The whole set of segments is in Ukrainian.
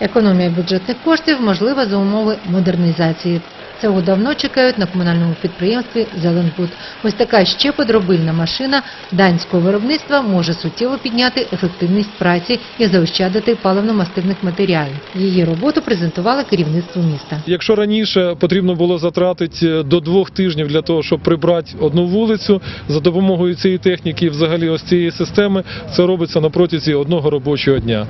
Економія бюджетних коштів можлива за умови модернізації. Цього давно чекають на комунальному підприємстві «Зеленбуд». Ось така ще подробильна машина данського виробництва може суттєво підняти ефективність праці і заощадити паливно-мастивних матеріалів. Її роботу презентували керівництву міста. Якщо раніше потрібно було затратити до двох тижнів для того, щоб прибрати одну вулицю, за допомогою цієї техніки, і взагалі ось цієї системи, це робиться на протязі одного робочого дня.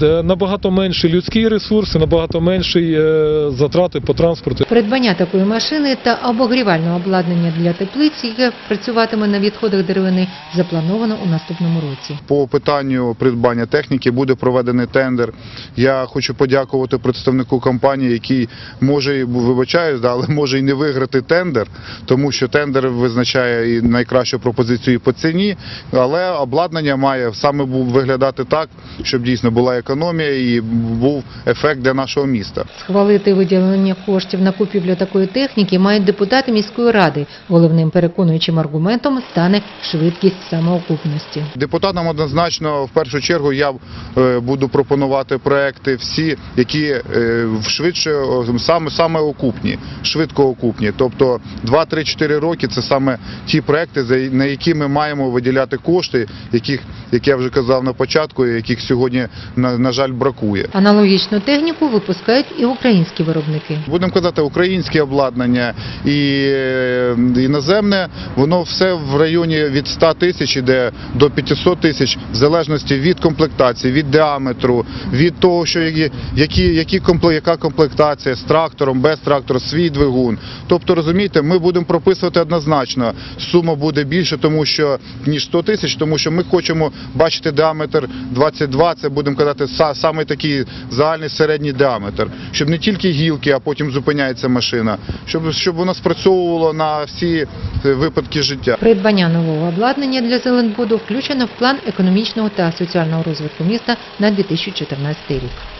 Набагато менший людський ресурс і набагато менший е, затрати по транспорту. Придбання такої машини та обогрівального обладнання для теплиць, яке працюватиме на відходах деревини, заплановано у наступному році. По питанню придбання техніки буде проведений тендер. Я хочу подякувати представнику компанії, який може і вибачаюсь, але може і не виграти тендер, тому що тендер визначає і найкращу пропозицію і по ціні, але обладнання має саме виглядати так, щоб дійсно була економія і був ефект для нашого міста. Схвалити виділення коштів на купівлю такої техніки мають депутати міської ради. Головним переконуючим аргументом стане швидкість самоокупності. Депутатам однозначно в першу чергу я е, буду пропонувати проекти всі, які е, швидше саме саме окупні, швидко окупні. Тобто 2-3-4 роки це саме ті проекти, на які ми маємо виділяти кошти, яких, як я вже казав на початку, яких сьогодні на, на жаль бракує. Аналогічну техніку випускають і українські виробники. Будемо казати, українське обладнання і е, іноземне, воно все в районі від 100 тисяч іде до 500 тисяч, в залежності від комплектації, від діаметру, від того, що які, які, яка комплектація з трактором, без трактора, свій двигун. Тобто, розумієте, ми будемо прописувати однозначно. Сума буде більше, тому що ніж 100 тисяч, тому що ми хочемо бачити діаметр 22, це будемо казати, саме такий загальний середній діаметр, щоб не тільки гілки, а потім зупиняється машина, щоб, щоб воно спрацьовувало на всі е, випадки життя. Придбання нового обладнання для Зеленбуду включено в план економічного та соціального розвитку міста на 2014 рік.